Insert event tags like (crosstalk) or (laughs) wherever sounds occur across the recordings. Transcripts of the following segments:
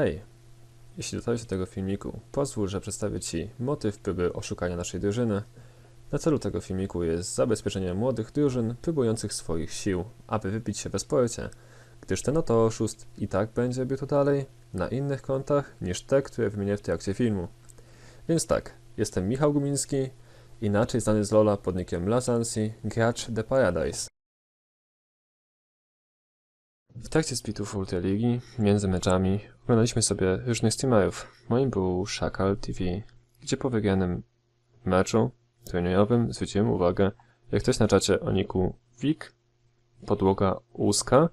Hej, jeśli dotarłeś do tego filmiku, pozwól, że przedstawię Ci motyw próby oszukania naszej drużyny. Na celu tego filmiku jest zabezpieczenie młodych drużyn próbujących swoich sił, aby wybić się w sporcie, gdyż ten oto oszust i tak będzie bił tu dalej na innych kontach niż te, które wymienię w trakcie filmu. Więc tak, jestem Michał Gumiński, inaczej znany z Lola pod nickiem Lazansi, gracz The Paradise. W trakcie splitów Ultraligi, między meczami, oglądaliśmy sobie różnych streamerów. Moim był Szakal TV, gdzie po wygranym meczu turniejowym zwróciłem uwagę, jak ktoś na czacie o niku Wik, podłoga łuska,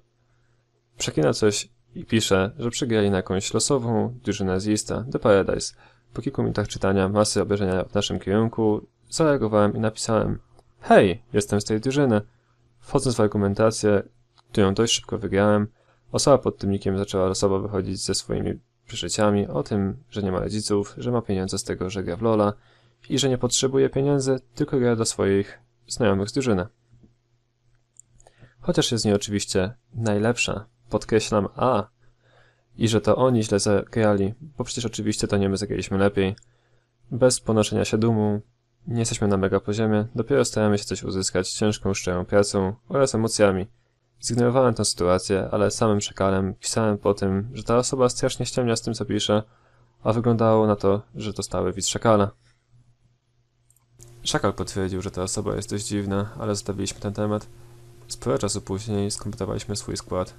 przekina coś i pisze, że przegrali na jakąś losową drużynę z Ista, The Paradise. Po kilku minutach czytania masy obejrzenia w naszym kierunku, zareagowałem i napisałem Hej, jestem z tej drużyny. Wchodząc w argumentację, którą dość szybko wygrałem, osoba pod tym nickiem zaczęła losowo wychodzić ze swoimi przeżyciami o tym, że nie ma rodziców, że ma pieniądze z tego, że gra w Lola i że nie potrzebuje pieniędzy, tylko gra dla swoich znajomych z drużyny. Chociaż jest nie oczywiście najlepsza, podkreślam A, i że to oni źle zagrali, bo przecież oczywiście to nie my zagraliśmy lepiej. Bez ponoszenia się dumą, nie jesteśmy na mega poziomie, dopiero staramy się coś uzyskać ciężką, szczerą pracą oraz emocjami. Zignorowałem tę sytuację, ale samym szakalem pisałem po tym, że ta osoba strasznie ściemnia z tym, co pisze, a wyglądało na to, że to stały widz szakala. Szakal potwierdził, że ta osoba jest dość dziwna, ale zostawiliśmy ten temat. Sporo czasu później skompletowaliśmy swój skład.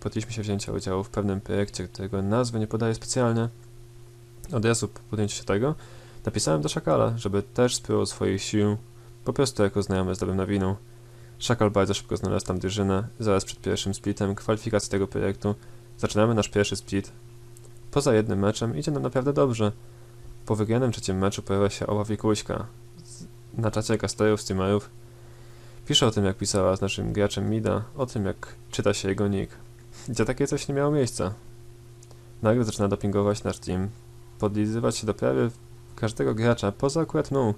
Podjęliśmy się wzięcia udziału w pewnym projekcie, którego nazwy nie podaję specjalnie. Od razu po podjęciu się tego napisałem do Szakala, żeby też spróbował swoich sił, po prostu jako znajomy z dobrym nawiną. Szakal bardzo szybko znalazł tam drużynę, zaraz przed pierwszym splitem kwalifikacji tego projektu. Zaczynamy nasz pierwszy split. Poza jednym meczem idzie nam naprawdę dobrze. Po wygranym trzecim meczu pojawia się Oła Wikuśka. Na czacie kasterów, streamerów. Pisze o tym, jak pisała z naszym graczem Mida, o tym, jak czyta się jego nick. Gdzie takie coś nie miało miejsca. Nagle zaczyna dopingować nasz team, podlizywać się do prawie każdego gracza, poza akurat mną.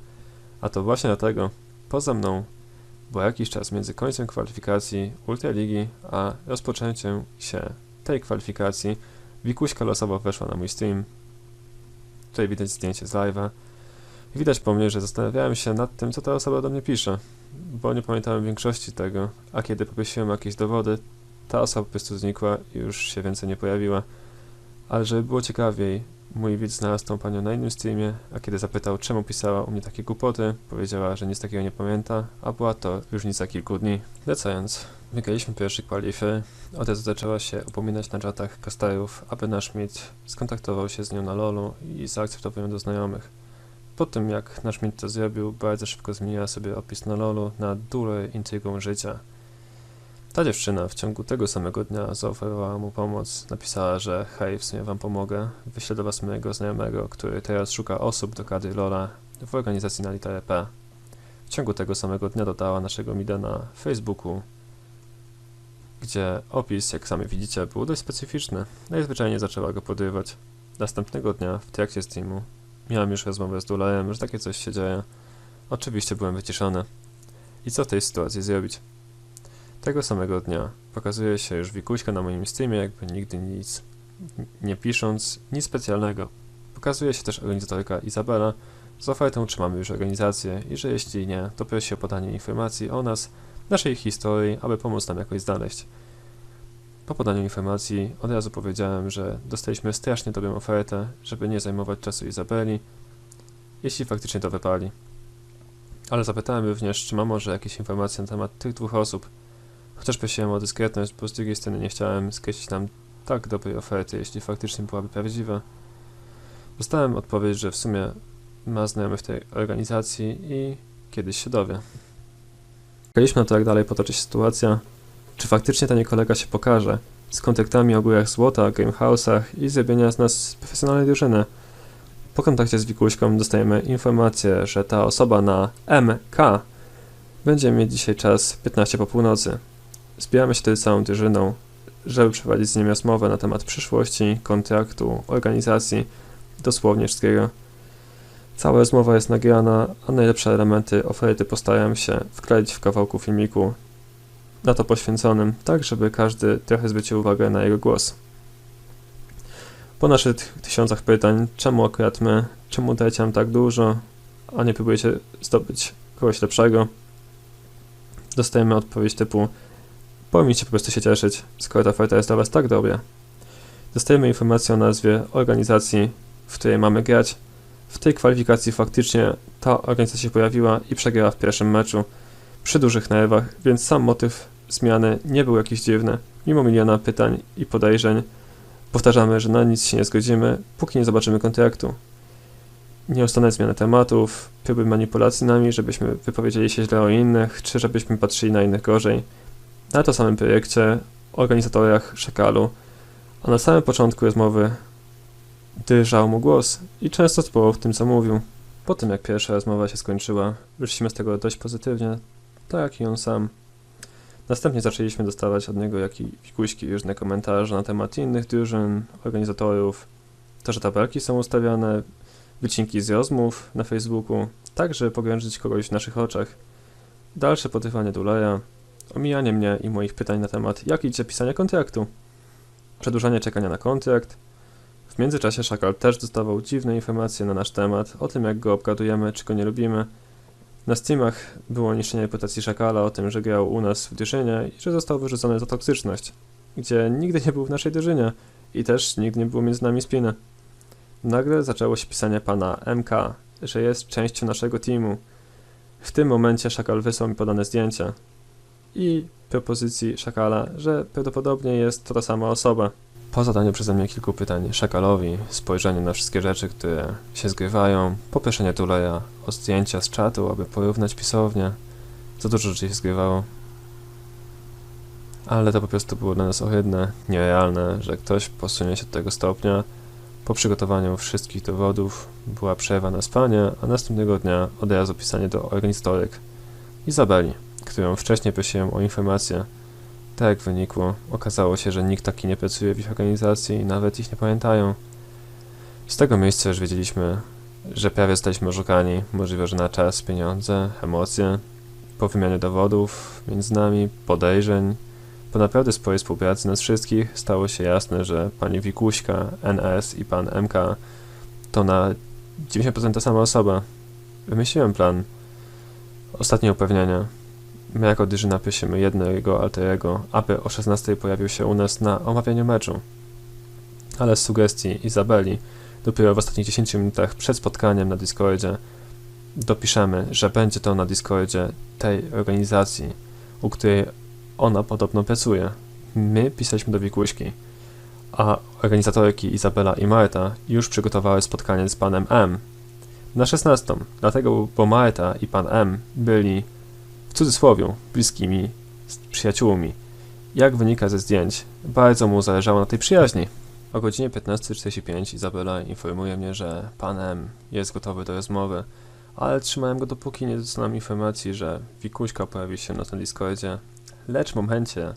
A to właśnie dlatego, poza mną, bo jakiś czas między końcem kwalifikacji Ultraligi, a rozpoczęciem się tej kwalifikacji, Wikuśka losowo weszła na mój stream. Tutaj widać zdjęcie z live'a. Widać po mnie, że zastanawiałem się nad tym, co ta osoba do mnie pisze, bo nie pamiętałem większości tego, a kiedy poprosiłem o jakieś dowody, ta osoba po prostu znikła i już się więcej nie pojawiła. Ale żeby było ciekawiej, mój widz znalazł tą panią na innym streamie, a kiedy zapytał, czemu pisała u mnie takie głupoty, powiedziała, że nic takiego nie pamięta, a była to różnica kilku dni. Lecając, wygraliśmy pierwszy kwalify, od razu zaczęła się upominać na czatach kastarów, aby nasz mit skontaktował się z nią na lolu i zaakceptował ją do znajomych. Po tym jak nasz mit to zrobił, bardzo szybko zmieniła sobie opis na lolu na durę intrygą życia. Ta dziewczyna w ciągu tego samego dnia zaoferowała mu pomoc. Napisała, że hej, w sumie wam pomogę. Wyślę do was mojego znajomego, który teraz szuka osób do kadry Lola w organizacji na literę P. W ciągu tego samego dnia dodała naszego mida na Facebooku, gdzie opis, jak sami widzicie, był dość specyficzny. Najzwyczajniej zaczęła go podrywać. Następnego dnia, w trakcie streamu, miałem już rozmowę z Dulajem, że takie coś się dzieje. Oczywiście byłem wyciszony. I co w tej sytuacji zrobić? Tego samego dnia pokazuje się już Wikuśka na moim streamie, jakby nigdy nic nie pisząc, nic specjalnego. Pokazuje się też organizatorka Izabela. Z ofertą trzymamy już organizację i że jeśli nie, to prosi o podanie informacji o nas, naszej historii, aby pomóc nam jakoś znaleźć. Po podaniu informacji od razu powiedziałem, że dostaliśmy strasznie dobrą ofertę, żeby nie zajmować czasu Izabeli, jeśli faktycznie to wypali. Ale zapytałem również, czy ma może jakieś informacje na temat tych dwóch osób, Chociaż prosiłem o dyskretność, bo z drugiej strony nie chciałem skreślić nam tak dobrej oferty, jeśli faktycznie byłaby prawdziwa. Dostałem odpowiedź, że w sumie ma znajomych w tej organizacji i kiedyś się dowie. Czekaliśmy na to, jak dalej potoczy się sytuacja. Czy faktycznie ten kolega się pokaże? Z kontaktami o górach złota, gamehouse'ach i zrobienia z nas profesjonalnej drużyny. Po kontakcie z Wikuśką dostajemy informację, że ta osoba na MK będzie mieć dzisiaj czas 15 po północy. Zbieramy się wtedy całą drużyną, żeby przeprowadzić z nim rozmowę na temat przyszłości, kontraktu, organizacji, dosłownie wszystkiego. Cała rozmowa jest nagrana, a najlepsze elementy oferty postaram się wkleić w kawałku filmiku na to poświęconym, tak żeby każdy trochę zwrócił uwagę na jego głos. Po naszych tysiącach pytań, czemu akurat my, czemu dajecie nam tak dużo, a nie próbujecie zdobyć kogoś lepszego, dostajemy odpowiedź typu powinniście po prostu się cieszyć, skoro ta oferta jest dla Was tak dobra. Dostajemy informację o nazwie organizacji, w której mamy grać. W tej kwalifikacji faktycznie ta organizacja się pojawiła i przegrała w pierwszym meczu przy dużych nerwach, więc sam motyw zmiany nie był jakiś dziwny. Mimo miliona pytań i podejrzeń, powtarzamy, że na nic się nie zgodzimy, póki nie zobaczymy kontraktu. Nieustanne zmiany tematów, próby manipulacji nami, żebyśmy wypowiedzieli się źle o innych, czy żebyśmy patrzyli na innych gorzej. Na to samym projekcie, organizatorach Szekalu, a na samym początku rozmowy drżał mu głos i często spłował w tym, co mówił. Po tym, jak pierwsza rozmowa się skończyła, wyszliśmy z tego dość pozytywnie, tak i on sam. Następnie zaczęliśmy dostawać od niego jak i różne komentarze na temat innych drużyn, organizatorów, to, że tabelki są ustawiane, wycinki z rozmów na Facebooku, tak, żeby pogrążyć kogoś w naszych oczach. Dalsze potywanie Duleja, omijanie mnie i moich pytań na temat, jak idzie pisanie kontraktu, przedłużanie czekania na kontrakt. W międzyczasie Szakal też dostawał dziwne informacje na nasz temat, o tym jak go obgadujemy, czy go nie lubimy. Na Steamach było niszczenie reputacji Szakala o tym, że grał u nas w drużynie i że został wyrzucony za toksyczność, gdzie nigdy nie był w naszej drużynie i też nigdy nie było między nami spiny. Nagle zaczęło się pisanie pana MK, że jest częścią naszego teamu. W tym momencie Szakal wysłał mi podane zdjęcia i propozycji Szakala, że prawdopodobnie jest to ta sama osoba. Po zadaniu przeze mnie kilku pytań Szakalowi, spojrzeniu na wszystkie rzeczy, które się zgrywają, poproszenie Tuleja o zdjęcia z czatu, aby porównać pisownię, za dużo rzeczy się zgrywało. Ale to po prostu było dla nas ohydne, nierealne, że ktoś posunie się do tego stopnia. Po przygotowaniu wszystkich dowodów była przerwa na spanie, a następnego dnia od razu pisanie do organizatorek Izabeli, którą wcześniej prosiłem o informacje. Tak jak wynikło, okazało się, że nikt taki nie pracuje w ich organizacji i nawet ich nie pamiętają. Z tego miejsca już wiedzieliśmy, że prawie zostaliśmy oszukani, możliwe, że na czas, pieniądze, emocje, po wymianie dowodów między nami, podejrzeń, po naprawdę sporej współpracy nas wszystkich stało się jasne, że pani Wikuśka, NS i pan MK to na 90% ta sama osoba. Wymyśliłem plan. Ostatnie upewnienia. My jako drużyna prosimy jednego alterego, aby o 16 pojawił się u nas na omawianiu meczu. Ale z sugestii Izabeli, dopiero w ostatnich 10 minutach przed spotkaniem na Discordzie dopiszemy, że będzie to na Discordzie tej organizacji, u której ona podobno pracuje. My pisaliśmy do Wikuśki, a organizatorki Izabela i Marta już przygotowały spotkanie z panem M. Na 16, dlatego, bo Marta i pan M byli w cudzysłowie bliskimi przyjaciółmi. Jak wynika ze zdjęć, bardzo mu zależało na tej przyjaźni. O godzinie 15.45 Izabela informuje mnie, że pan M jest gotowy do rozmowy, ale trzymałem go dopóki nie dostanę informacji, że Wikuśka pojawi się na tym Discordzie, lecz w momencie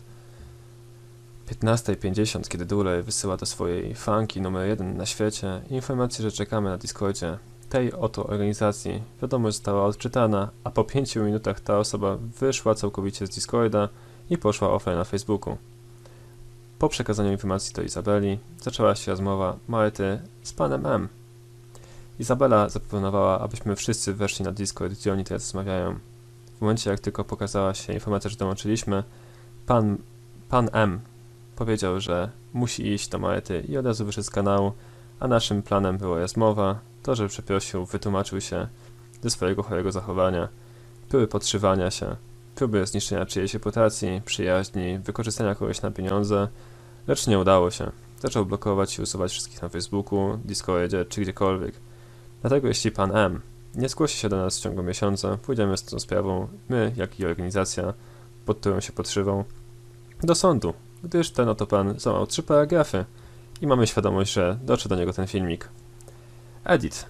15.50, kiedy Dule wysyła do swojej fanki numer jeden na świecie informację, że czekamy na Discordzie tej oto organizacji, wiadomość została odczytana, a po 5 minutach ta osoba wyszła całkowicie z Discorda i poszła offline na Facebooku. Po przekazaniu informacji do Izabeli zaczęła się rozmowa Marty z panem M. Izabela zaproponowała, abyśmy wszyscy weszli na Discord, gdzie oni teraz rozmawiają. W momencie, jak tylko pokazała się informacja, że dołączyliśmy, pan, pan M powiedział, że musi iść do Marty i od razu wyszedł z kanału, a naszym planem była rozmowa, to, że przeprosił, wytłumaczył się ze swojego chorego zachowania, próby podszywania się, próby zniszczenia czyjejś reputacji, przyjaźni, wykorzystania kogoś na pieniądze, lecz nie udało się. Zaczął blokować i usuwać wszystkich na Facebooku, Discordzie czy gdziekolwiek. Dlatego jeśli pan M nie zgłosi się do nas w ciągu miesiąca, pójdziemy z tą sprawą, my, jak i organizacja, pod którą się podszywą, do sądu, gdyż ten oto pan złamał trzy paragrafy i mamy świadomość, że dotrze do niego ten filmik. Edit.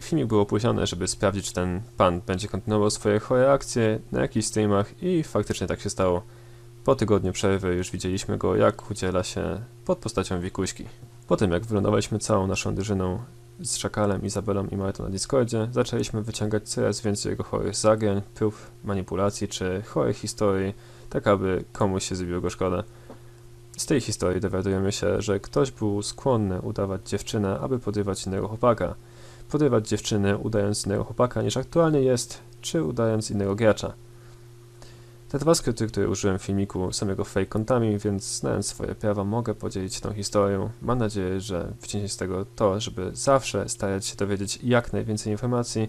Filmik był opóźniony, żeby sprawdzić, czy ten pan będzie kontynuował swoje chore akcje na jakichś streamach i faktycznie tak się stało. Po tygodniu przerwy już widzieliśmy go, jak udziela się pod postacią Wikuśki. Po tym, jak wylądowaliśmy całą naszą drużyną z Szakalem, Izabelą i Martą na Discordzie, zaczęliśmy wyciągać coraz więcej jego chorych zagrań, prób manipulacji czy chorych historii, tak aby komuś się zrobiło go szkoda. Z tej historii dowiadujemy się, że ktoś był skłonny udawać dziewczynę, aby podrywać innego chłopaka. Podrywać dziewczyny udając innego chłopaka niż aktualnie jest, czy udając innego gracza. Te dwa skrypty, które użyłem w filmiku, są jego fake kontami, więc znając swoje prawa mogę podzielić tą historią. Mam nadzieję, że wyciągnie z tego to, żeby zawsze starać się dowiedzieć jak najwięcej informacji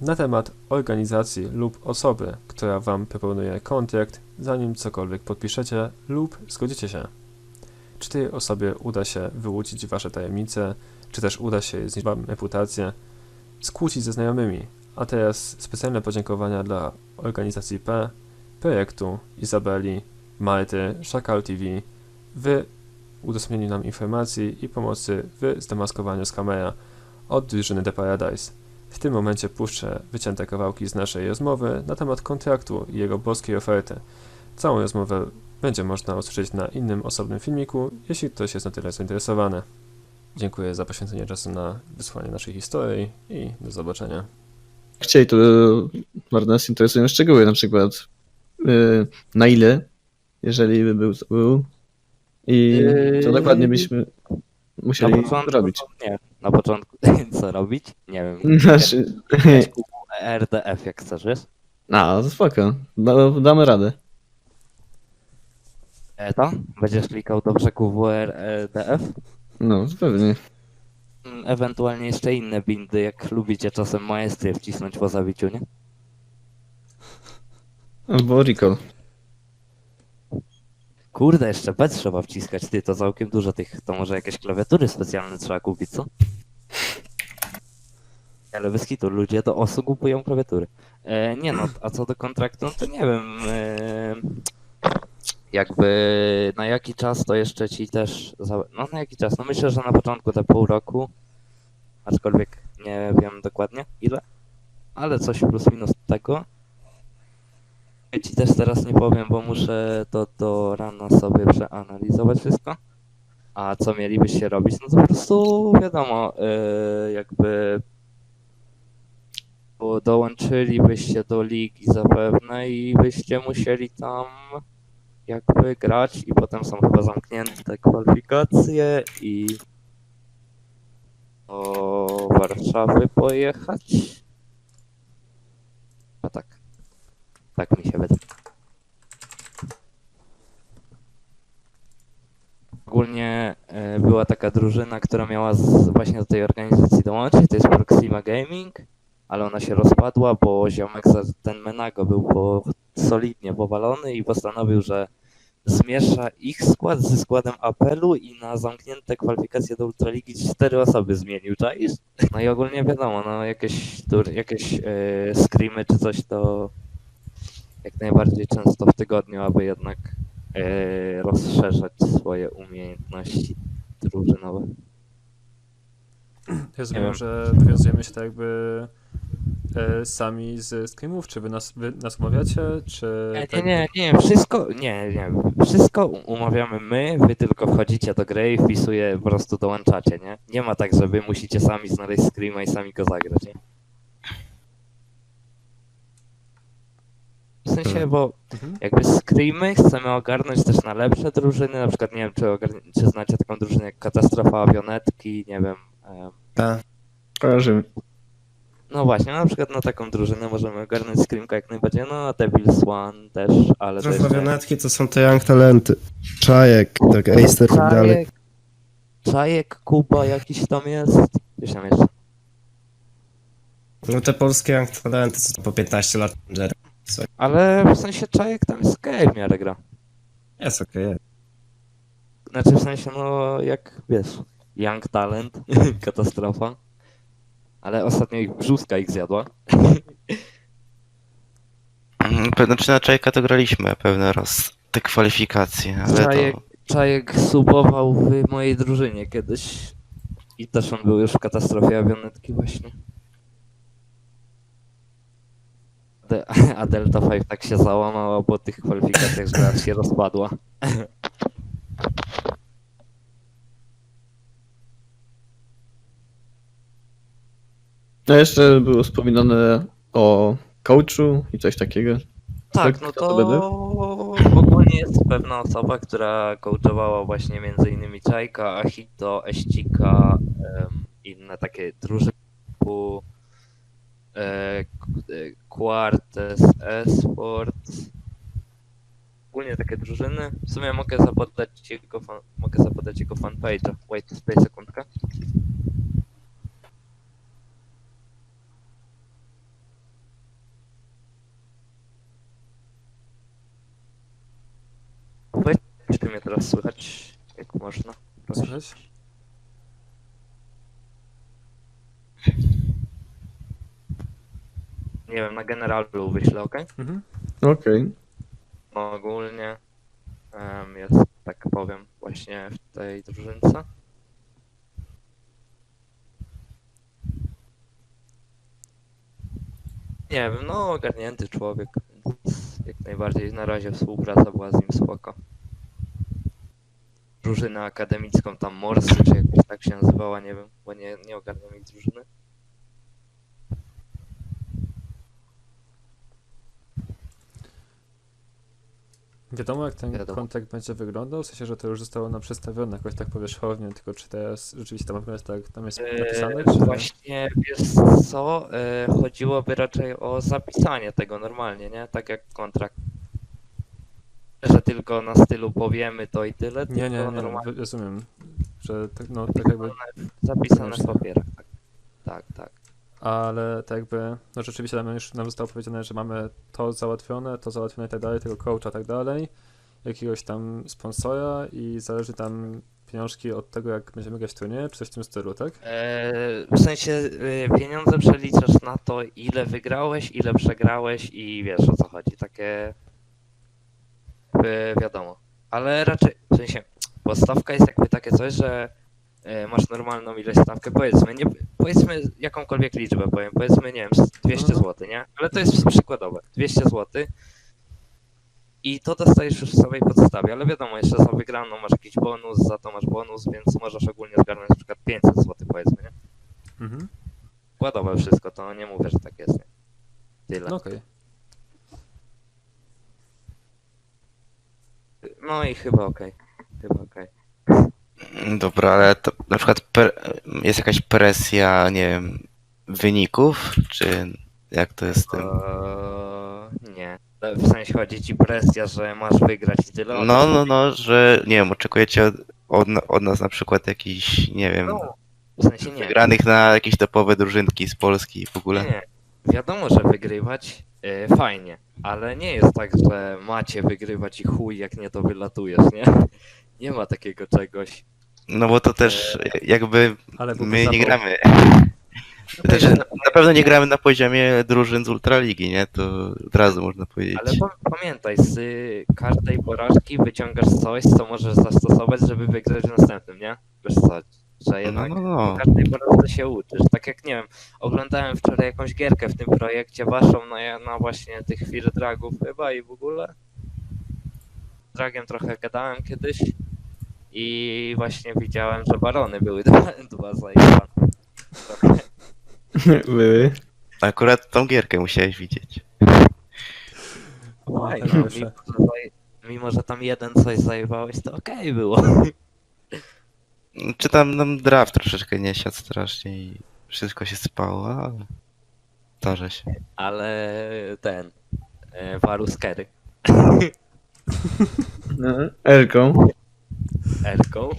na temat organizacji lub osoby, która Wam proponuje kontrakt, zanim cokolwiek podpiszecie lub zgodzicie się. Czy tej osobie uda się wyłudzić Wasze tajemnice, czy też uda się zniszczyć Wam reputację, skłócić ze znajomymi. A teraz specjalne podziękowania dla organizacji P, projektu, Izabeli, Malty, Szakal TV, w udostępnieniu nam informacji i pomocy w zdemaskowaniu skamera od drużyny The Paradise. W tym momencie puszczę wycięte kawałki z naszej rozmowy na temat kontraktu i jego boskiej oferty. Całą rozmowę będzie można usłyszeć na innym osobnym filmiku, jeśli ktoś jest na tyle zainteresowany. Dziękuję za poświęcenie czasu na wysłanie naszej historii i do zobaczenia. chcieli, to bardzo nas interesują szczegóły, na przykład yy, na ile, jeżeli by był, to był i to Yy, dokładnie byśmy musieli na początku, zrobić. Nie, na początku (laughs) co robić? Nie wiem. Znaczy, RDF jak chcesz, wiesz? a, to spoko, da, damy radę. E to? Będziesz klikał do brzegu RDF? No, pewnie. Mm, Ewentualnie jeszcze inne bindy, jak lubicie czasem maestrię wcisnąć po zabiciu, nie? Albo recall. Kurde, jeszcze B trzeba wciskać, ty, to całkiem dużo tych, to może jakieś klawiatury specjalne trzeba kupić, co? Ale bez kitu, ludzie do osu kupują klawiatury. E, nie no, a co do kontraktu, no to nie wiem, e, jakby na jaki czas to jeszcze ci też, no na jaki czas, no myślę, że na początku te pół roku, aczkolwiek nie wiem dokładnie ile, ale coś plus minus tego. Ja ci też teraz nie powiem, bo muszę to do rana sobie przeanalizować wszystko. A co mielibyście robić? No to po prostu wiadomo, yy, jakby dołączylibyście do ligi zapewne i byście musieli tam jakby grać i potem są chyba zamknięte kwalifikacje i do Warszawy pojechać. A tak. Tak mi się wydaje. Ogólnie e, była taka drużyna, która miała z, właśnie do tej organizacji dołączyć, to jest Proxima Gaming, ale ona się rozpadła, bo ziomek za ten Menago był po, solidnie powalony i postanowił, że zmiesza ich skład ze składem Apelu i na zamknięte kwalifikacje do Ultraligi cztery osoby zmienił, czaisz? No i ogólnie wiadomo, no jakieś, tur- jakieś e, screamy czy coś to jak najbardziej często w tygodniu, aby jednak e, rozszerzać swoje umiejętności drużynowe. Rozumiem, wiem. że wywiązujemy się tak jakby sami z screamów, czy wy nas, wy nas umawiacie, czy... Nie, nie, tak- nie, nie, wszystko, nie, nie, wszystko umawiamy my, wy tylko wchodzicie do gry i wpisuje, po prostu dołączacie, nie? Nie ma tak, że wy musicie sami znaleźć screama i sami go zagrać, nie? W sensie, bo Mhm. jakby screamy chcemy ogarnąć też na lepsze drużyny, na przykład nie wiem, czy, ogarn- czy znacie taką drużynę jak Katastrofa Awionetki, nie wiem, em, Tak. Kojarzymy. No właśnie, na przykład na taką drużynę możemy ogarnąć screamka jak najbardziej, no a Devil's One też, ale to jest... Rozmawianatki to są te young talenty. Czajek, tak, Acer i tak dalej. Czajek, Kuba jakiś tam jest. Gdzieś tam jeszcze. No te polskie young talenty co po 15 lat. Jerry. Ale w sensie Czajek tam jest okej w miarę gra. Jest okej, jest. Znaczy w sensie no jak wiesz, Young Talent, (laughs) katastrofa. Ale ostatnio ich brzuska ich zjadła. Mm, pe- Znaczy na Czajka to graliśmy pewny raz te kwalifikacje, ale Czajek, to Czajek subował w mojej drużynie kiedyś. I też on był już w katastrofie awionetki właśnie. (laughs) A Delta 5 tak się załamała po tych kwalifikacjach, że aż się rozpadła. (laughs) No jeszcze było wspominane o coachu i coś takiego. Tak, no to ogólnie jest pewna osoba, która coachowała właśnie między innymi Czajka, Achito, Eścika, em, inne takie drużyny typu e, e, Quartes, Esports. Ogólnie takie drużyny. W sumie mogę zapodać jego, fan, mogę zapodać jego fanpage'a. Wait, spej sekundkę. Weź, czy mnie teraz słychać, jak można? Proszę. Słychać? Nie wiem, na generalu wyślę, ok? Mhm. Okej. No ogólnie em, jest, tak powiem, właśnie w tej drużynce. Nie wiem, no ogarnięty człowiek, więc jak najbardziej na razie współpraca była z nim spoko. Drużynę akademicką tam Morsy, czy jakoś tak się nazywała, nie wiem, bo nie, nie ogarniam ich drużyny. Wiadomo, jak ten Wiadomo. kontrakt będzie wyglądał, w sensie, że to już zostało nam przedstawione jakoś tak powierzchownie, tylko czy teraz rzeczywiście tam jest tak, tam jest napisane, Eee, czy... Właśnie, wiesz co, eee, chodziłoby raczej o zapisanie tego normalnie, nie? Tak jak kontrakt. Że tylko na stylu powiemy to i tyle, Nie, nie, nie, normalnie rozumiem, że tak, no, tak jakby, zapisane w papierach. Tak, tak. tak. Ale tak jakby, no rzeczywiście nam już nam zostało powiedziane, że mamy to załatwione, to załatwione i tak dalej, tego coacha i tak dalej, jakiegoś tam sponsora i zależy tam pieniążki od tego, jak będziemy grać turnieje, czy coś w tym stylu, tak? Eee, w sensie eee, pieniądze przeliczasz na to, ile wygrałeś, ile przegrałeś i wiesz o co chodzi. Takie wi- wiadomo. Ale raczej, w sensie, bo stawka jest jakby takie coś, że masz normalną ilość stawkę, powiedzmy, nie, powiedzmy jakąkolwiek liczbę, powiem, powiedzmy, nie wiem, z 200 Mhm. zł, nie? Ale to jest przykładowe, 200 zł. I to dostajesz już w samej podstawie, ale wiadomo, jeszcze za wygraną masz jakiś bonus, za to masz bonus, więc możesz ogólnie zgarnąć na przykład 500 zł, powiedzmy, nie? Mhm. Składowe wszystko, to nie mówię, że tak jest, nie? Tyle. No okej. No i chyba okej. Chyba okej. Dobra, ale to na przykład jest jakaś presja, nie wiem, wyników, czy jak to jest tym? Eee, nie. W sensie chodzi ci presja, że masz wygrać i tyle. No, no, chodzi? no, że nie wiem, oczekujecie od, od, od nas na przykład jakiś, nie wiem, No, w sensie nie. wygranych na jakieś topowe drużynki z Polski i w ogóle. nie. Wiadomo, że wygrywać e, fajnie, ale nie jest tak, że macie wygrywać i chuj, jak nie to wylatujesz, nie? (laughs) Nie ma takiego czegoś. No bo to też jakby my nie gramy. No Znaczy, na, pewno nie gramy na poziomie drużyn z Ultraligi, nie? To od razu można powiedzieć. Ale pa- pamiętaj, z każdej porażki wyciągasz coś, co możesz zastosować, żeby wygrać w następnym, nie? Wiesz co, że No, jednak no, no. każdej porażce się uczysz. Tak jak, nie wiem, oglądałem wczoraj jakąś gierkę w tym projekcie waszą na, na właśnie tych Fear Dragów chyba i w ogóle. Z Dragiem trochę gadałem kiedyś i właśnie widziałem, że barony były (laughs) dwa, dwa zajebane. Trochę. (laughs) Były. Akurat tą gierkę musiałeś widzieć. Oj, no, mimo, że, zaje- mimo, że tam jeden coś zajebałeś, to okej było. Czy tam nam draft troszeczkę nie siadł strasznie i wszystko się spało, ale zdarza się. Ale ten. E, Varus Kerry. No. Elką. Erką. (laughs)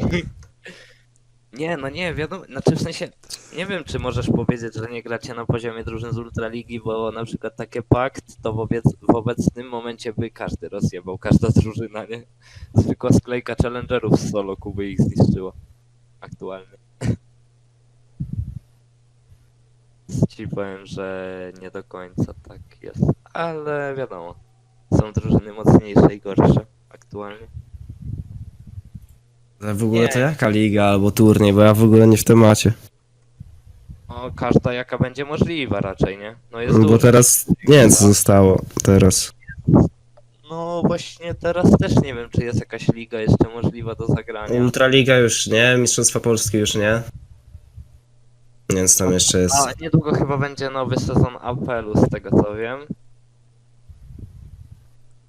Nie, no nie, wiadomo, znaczy w sensie, nie wiem czy możesz powiedzieć, że nie gracie na poziomie drużyn z Ultraligi, bo na przykład takie pakt, to wobec, w obecnym momencie by każdy rozjebał, każda drużyna, nie? Zwykła sklejka challengerów z solo Kuby ich zniszczyła. Aktualnie. (laughs) Ci powiem, że nie do końca tak jest, ale wiadomo, są drużyny mocniejsze i gorsze aktualnie. Ale w ogóle Nie. to jaka liga albo turniej, bo ja w ogóle nie w temacie. No, każda jaka będzie możliwa raczej, nie? No jest Bo dużo. teraz nie wiem co zostało teraz. No właśnie teraz też nie wiem, czy jest jakaś liga jeszcze możliwa do zagrania. Ultraliga już nie, Mistrzostwa Polskie już nie. Więc tam jeszcze jest. A niedługo chyba będzie nowy sezon apelu, z tego co wiem.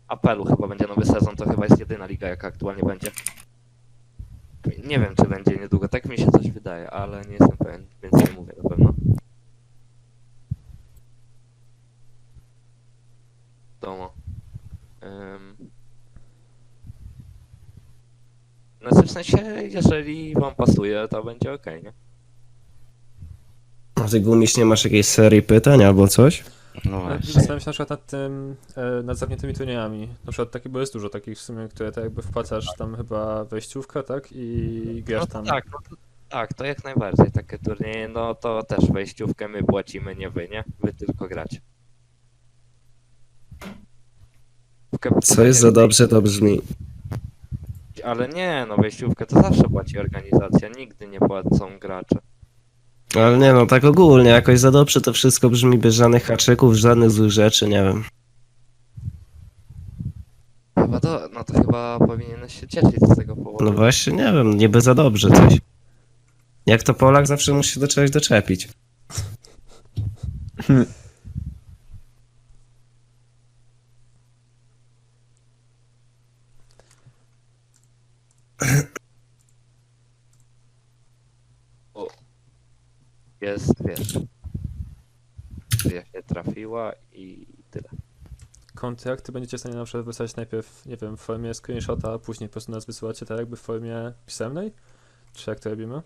apelu chyba będzie nowy sezon, to chyba jest jedyna liga jaka aktualnie będzie. Nie wiem czy będzie niedługo, tak mi się coś wydaje, ale nie jestem pewien, więc nie mówię na pewno. Domo. Um. Znaczy w sensie, jeżeli wam pasuje, to będzie ok, nie? A ty gumiś nie masz jakiejś serii pytań albo coś? No właśnie. Zastanawiam się na przykład nad tym, e, nad zamkniętymi turniejami. Na przykład takie, bo jest dużo takich w sumie, które tak jakby wpłacasz tam chyba wejściówkę, tak? I grasz No tam. tak, no to, tak, to jak najbardziej takie turnieje, no to też wejściówkę my płacimy, nie wy, nie? Wy tylko grać. Co jest za dobrze, to brzmi. Ale nie, no wejściówkę to zawsze płaci organizacja, nigdy nie płacą gracze. Ale nie no, tak ogólnie, jakoś za dobrze to wszystko brzmi bez żadnych haczyków, żadnych złych rzeczy, nie wiem. Chyba to, no to chyba powinieneś się cieszyć z tego powodu. No właśnie, nie wiem, niby za dobrze coś. Jak to Polak zawsze musi się do czegoś doczepić. (laughs) Jest, wiesz. Jak nie trafiła i tyle. Kontrakty będziecie w stanie na przykład wysłać najpierw, nie wiem, w formie screenshota, a później po prostu nas wysyłacie tak jakby w formie pisemnej? Czy jak to robimy?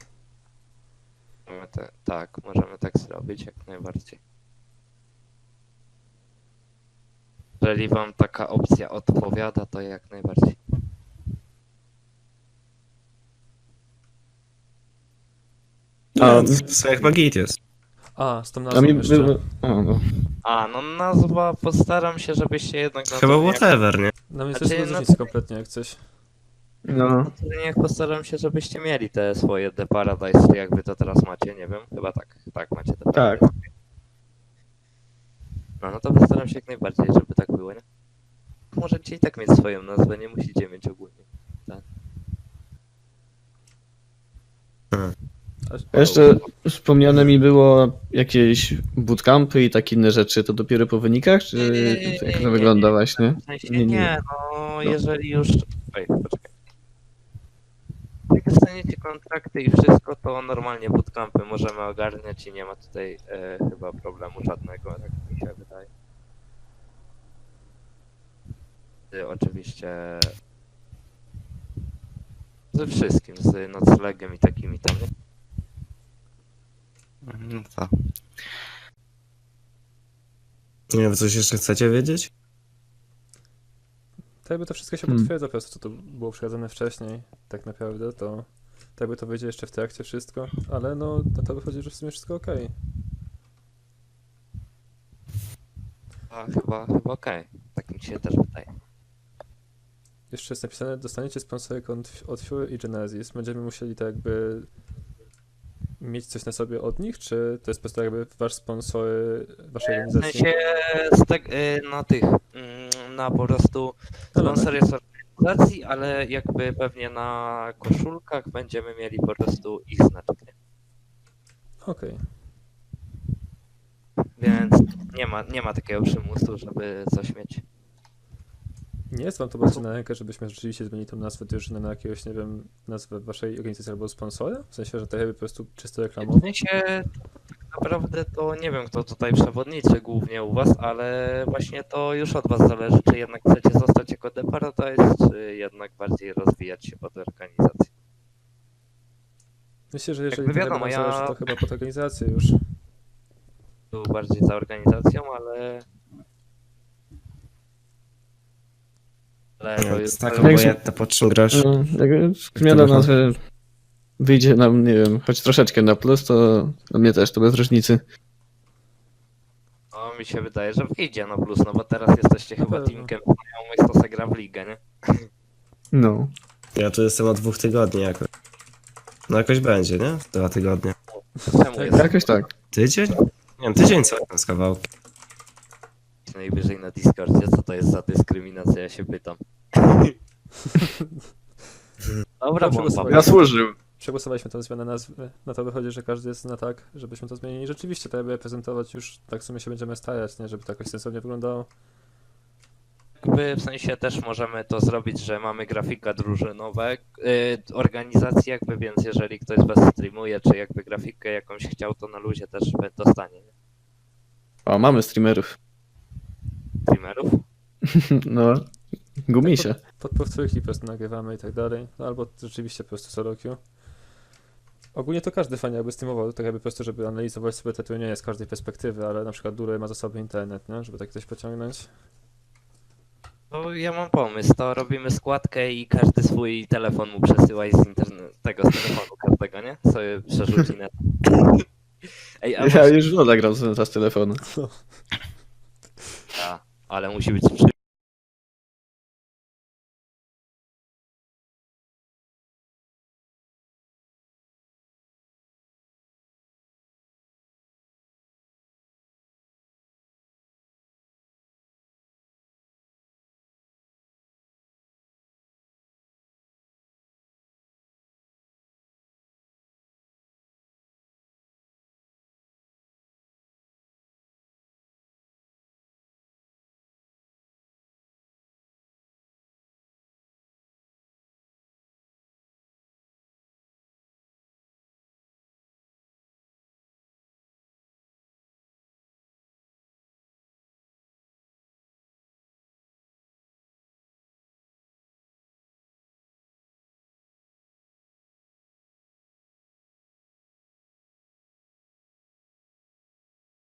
Możemy te, tak, możemy tak zrobić jak najbardziej. Jeżeli wam taka opcja odpowiada, to jak najbardziej. A, W sumie chyba git jest. A, z tą a nazwą mi jeszcze. było... A, no. A, no nazwa, postaram się, żebyście jednak na Chyba turniejach- whatever, nie? Znaczy, jest no różnicy to- kompletnie jak coś. No. Na turniejach postaram się, żebyście mieli te swoje The Paradise, czy jak wy to teraz macie, nie wiem, chyba tak, tak macie te Tak. Paradise. No, no to postaram się jak najbardziej, żeby tak było, nie? Możecie i tak mieć swoją nazwę, nie musicie mieć ogólnie. A- Jeszcze wspomniane mi było jakieś bootcampy i takie inne rzeczy, to dopiero po wynikach, czy jak to nie, wygląda nie. właśnie? W sensie, Nie, nie, nie. no, jeżeli już... Oj, poczekaj. Jak dostaniecie kontrakty i wszystko, to normalnie bootcampy możemy ogarniać i nie ma tutaj e, chyba problemu żadnego, tak mi się wydaje. Ty, oczywiście ze wszystkim, z noclegiem i takimi tam, nie? No to. Nie wiem, coś jeszcze chcecie wiedzieć? Tak jakby to wszystko się Hmm. potwierdza po prostu, co to było przekazane wcześniej, tak naprawdę, to tak jakby to wyjdzie jeszcze w trakcie wszystko, ale no, no to wychodzi, że w sumie wszystko okej. A chyba, chyba okej. Tak mi się też wydaje. Jeszcze jest napisane, dostaniecie sponsorek od, od Fury i Genesis. Będziemy musieli tak jakby mieć coś na sobie od nich, czy to jest po prostu jakby wasz sponsor waszej W organizacji? sensie z tak, y, na tych, mm, na po prostu sponsor jest organizacji, ale jakby pewnie na koszulkach będziemy mieli po prostu ich znaczek, nie? Okej. Więc nie ma, nie ma takiego przymusu, żeby coś mieć. Nie jest wam to bardziej na rękę, żebyśmy rzeczywiście zmienili tą nazwę drużyny na jakiegoś, nie wiem, nazwę waszej organizacji albo sponsora? W sensie, że to jakby po prostu czysto W reklamowo? sensie tak naprawdę to nie wiem kto tutaj przewodniczy głównie u was, ale właśnie to już od was zależy, czy jednak chcecie zostać jako The Paradise, czy jednak bardziej rozwijać się pod organizację. Myślę, że jeżeli Jakby wiadomo, ja- zależy, to chyba pod organizację już. Tu bardziej za organizacją, ale... Ale to Nie, jest... tak ale- obojętne po czym grasz. No, jak zmiana to nazwy wyjdzie nam, nie wiem, choć troszeczkę na plus, to dla mnie też to bez różnicy. No mi się wydaje, że wyjdzie na plus, no bo teraz jesteście chyba teamkiem znajomych, to se gra w ligę, nie? No. Ja tu jestem od dwóch tygodni jakoś. No jakoś będzie, nie? Dwa tygodnie. Czemu Tak, jest Jakoś tak. Tydzień? Nie wiem, tydzień co z kawałki. najwyżej na Discordzie? Co to jest za dyskryminacja, ja się pytam. (laughs) Dobra, Dobrze bomba. głosowali. Zasłużył. Przegłosowaliśmy tę zmianę nazwy. No to wychodzi, że każdy jest na tak, żebyśmy to zmienili. Rzeczywiście to jakby prezentować już tak w sumie się będziemy starać, nie? Żeby to jakoś sensownie wyglądało. jakby w sensie też możemy to zrobić, że mamy grafika drużynowe, yy, organizacji jakby, więc jeżeli ktoś z was streamuje, czy jakby grafikę jakąś chciał, to na luzie też dostanie nie? O, mamy streamerów. Streamerów. (laughs) No, gumisie. Pod powtórki po prostu nagrywamy i tak dalej. No, albo rzeczywiście po prostu solo queue. Ogólnie to każdy fan jakby streamował, tak jakby po prostu, żeby analizować sobie te turnieje z każdej perspektywy, ale na przykład Dury ma zasoby internet, nie? Żeby tak coś pociągnąć. To ja mam pomysł, to robimy składkę i każdy swój telefon mu przesyła i z internetu, tego z telefonu każdego, nie? Sobie przerzuci net. (laughs) Ej, a Ja właśnie, już z, z telefonu. (laughs) a, ale musi być